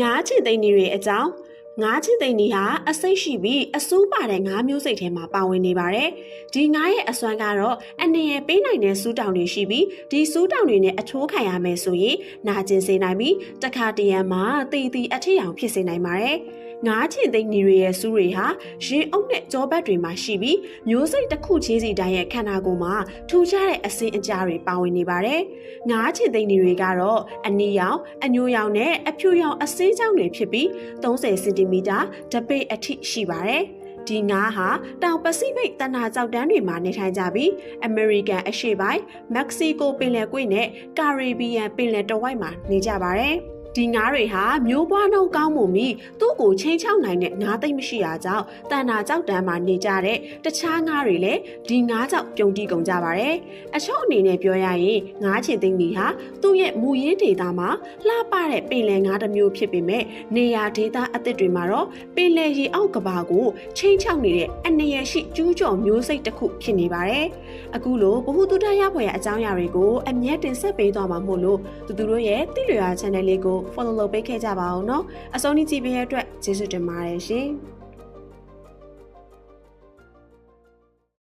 ငါးချစ်သိန်းတွေအကြောင်း ငါးချစ်သိန်းတွေဟာအစိတ်ရှိပြီးအစိုးပါတဲ့ငါးမျိုးစိတ်ထဲမှာပါဝင်နေပါတယ်။ဒီငါးရဲ့အစွမ်းကတော့အနေရပေးနိုင်တဲ့စူးတောင်တွေရှိပြီးဒီစူးတောင်တွေနဲ့အချိုးခံရမယ်ဆိုရင်နာကျင်စေနိုင်ပြီးတခါတရံမှာတည်တည်အထစ်အောင်ဖြစ်စေနိုင်ပါတယ်။ငါးချစ်သိန်းတွေရဲ့စူးတွေဟာရင်အုပ်နဲ့ကြောဘက်တွေမှာရှိပြီးမျိုးစိတ်တစ်ခုချင်းစီတိုင်းရဲ့ခန္ဓာကိုယ်မှာထူခြားတဲ့အစင်းအကြားတွေပါဝင်နေပါတယ်။ငါးချစ်သိန်းတွေကတော့အနီရောင်အညိုရောင်နဲ့အဖြူရောင်အစင်းကြောင်းတွေဖြစ်ပြီး30စင်တီမီတာတပိတ်အထိရှိပါတယ်။ဒီငါးဟာတောင်ပစိဖိတ်တနာကြောက်တန်းတွေမှာနေထိုင်ကြပြီးအမေရိကန်အရှေ့ပိုင်းမက္ကဆီကိုပင်လယ်ကွေ့နဲ့ကာရေဘီယံပင်လယ်တဝိုက်မှာနေကြပါတယ်။ ဒီငါးတွေဟာမျိုးပွားနှုံကောင်းမှုမိသူ့ကိုချင်းချောက်နိုင်တဲ့ငါးသိမ့်မရှိတာကြောင့်တန်နာကြောက်တန်းမှာနေကြတဲ့တခြားငါးတွေလည်းဒီငါးကြောက်ပြုံတီးကုန်ကြပါတယ်။အချို့အနေနဲ့ပြောရရင်ငါးချင်သိမ့်ကြီးဟာသူ့ရဲ့မူရင်းဒေသမှာလှပတဲ့ပင်လယ်ငါးတစ်မျိုးဖြစ်ပေမဲ့နေရာဒေသအသစ်တွေမှာတော့ပင်လယ်ရေအောက်ကဘာကိုချင်းချောက်နေတဲ့အနေရရှိကျူးကျော်မျိုးစိတ်တစ်ခုဖြစ်နေပါတယ်။အခုလိုဘ ഹു တုတရဖွယ်အကြောင်းအရာတွေကိုအမြဲတင်ဆက်ပေးသွားမှာမို့လို့သူတို့ရဲ့တိလွေရာ channel လေးကိုကို follow လုပ်ပေးခဲ့ကြပါအောင်နော်အဆုံးထိကြည့်ပေးရတဲ့အတွက်ကျေးဇူးတင်ပါတယ်ရှင်။